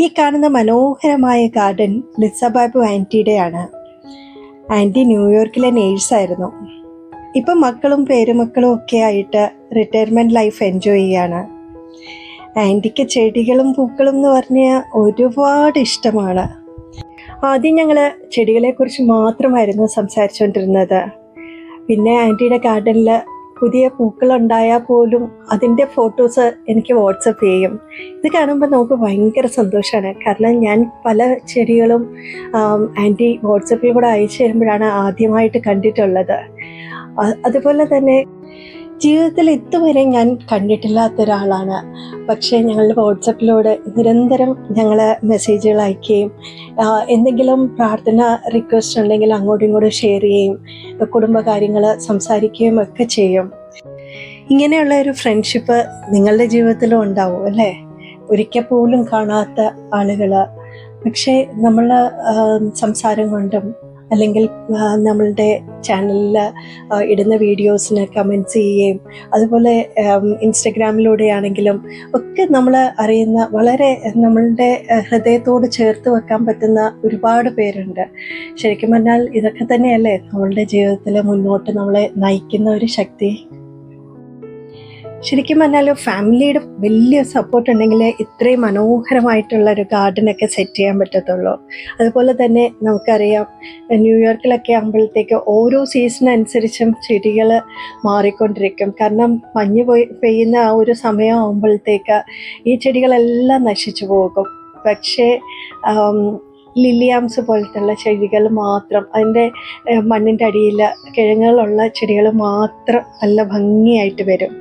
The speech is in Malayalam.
ഈ കാണുന്ന മനോഹരമായ ഗാർഡൻ ലിസബാബു ആന്റിയുടെയാണ് ആന്റി ന്യൂയോർക്കിലെ നേഴ്സായിരുന്നു ഇപ്പം മക്കളും പേരുമക്കളും ഒക്കെ ആയിട്ട് റിട്ടയർമെന്റ് ലൈഫ് എൻജോയ് ചെയ്യാണ്. ആന്റിക്ക് ചെടികളും പൂക്കളും എന്ന് പറഞ്ഞാൽ ഒരുപാട് ഇഷ്ടമാണ്. ആദ്യം ഞങ്ങൾ ചെടികളെക്കുറിച്ച് മാത്രമായിരുന്നു സംസാരിച്ചുകൊണ്ടിരുന്നത് പിന്നെ ആന്റിയുടെ ഗാർഡനിൽ പുതിയ പൂക്കളുണ്ടായാൽ പോലും അതിന്റെ ഫോട്ടോസ് എനിക്ക് വാട്സപ്പ് ചെയ്യും. ഇത് കാണുമ്പോൾ നമുക്ക് ഭയങ്കര സന്തോഷമാണ്. കാരണം ഞാൻ പല ചെടികളും ആന്റി വാട്സപ്പിൽ കൂടെ അയച്ചു തരുമ്പോഴാണ് ആദ്യമായിട്ട് കണ്ടിട്ടുള്ളത്. അതുപോലെ തന്നെ ജീവിതത്തിൽ ഇതുവരെ ഞാൻ കണ്ടിട്ടില്ലാത്ത ഒരാളാണ് പക്ഷേ ഞങ്ങളുടെ വാട്സപ്പിലൂടെ നിരന്തരം ഞങ്ങൾ മെസ്സേജുകൾ അയക്കുകയും എന്തെങ്കിലും പ്രാർത്ഥന റിക്വസ്റ്റ് ഉണ്ടെങ്കിൽ അങ്ങോട്ടും ഇങ്ങോട്ടും ഷെയർ ചെയ്യും കുടുംബകാര്യങ്ങൾ സംസാരിക്കുകയും ഒക്കെ ചെയ്യും. ഇങ്ങനെയുള്ള ഒരു ഫ്രണ്ട്ഷിപ്പ് നിങ്ങളുടെ ജീവിതത്തിലും ഉണ്ടാവും അല്ലേ? ഒരിക്കൽ പോലും കാണാത്ത ആളുകൾ പക്ഷേ നമ്മൾ സംസാരം കൊണ്ടും അല്ലെങ്കിൽ നമ്മളുടെ ചാനലിൽ ഇടുന്ന വീഡിയോസിന് കമന്റ്സ് ചെയ്യുകയും അതുപോലെ ഇൻസ്റ്റഗ്രാമിലൂടെ ഇൻസ്റ്റഗ്രാമിലൂടെയാണെങ്കിലും ഒക്കെ നമ്മൾ അറിയുന്ന വളരെ നമ്മളുടെ ഹൃദയത്തോട് ചേർത്ത് വെക്കാൻ പറ്റുന്ന ഒരുപാട് പേരുണ്ട്. ശരിക്കും പറഞ്ഞാൽ ഇതൊക്കെ തന്നെയല്ലേ നമ്മളുടെ ജീവിതത്തിൽ മുന്നോട്ട് നമ്മളെ നയിക്കുന്ന ഒരു ശക്തി? ശരിക്കും പറഞ്ഞാൽ ഫാമിലിയുടെ വലിയ സപ്പോർട്ട് ഉണ്ടെങ്കിൽ ഇത്രയും മനോഹരമായിട്ടുള്ള ഒരു ഗാർഡനൊക്കെ സെറ്റ് ചെയ്യാൻ പറ്റത്തുള്ളൂ. അതുപോലെ തന്നെ നമുക്കറിയാം ന്യൂയോർക്കിലൊക്കെ ആകുമ്പോഴത്തേക്ക് ഓരോ സീസൺ അനുസരിച്ചും ചെടികൾ മാറിക്കൊണ്ടിരിക്കും. കാരണം മഞ്ഞ് പോയി പെയ്യുന്ന ആ ഒരു സമയമാകുമ്പോഴത്തേക്ക് ഈ ചെടികളെല്ലാം നശിച്ചു പോകും. പക്ഷേ ലില്ലിയാംസ് പോലത്തുള്ള ചെടികൾ മാത്രം അതിന്റെ മണ്ണിന്റെ അടിയിൽ കിഴങ്ങുകളുള്ള ചെടികൾ മാത്രം നല്ല ഭംഗിയായിട്ട് വരും.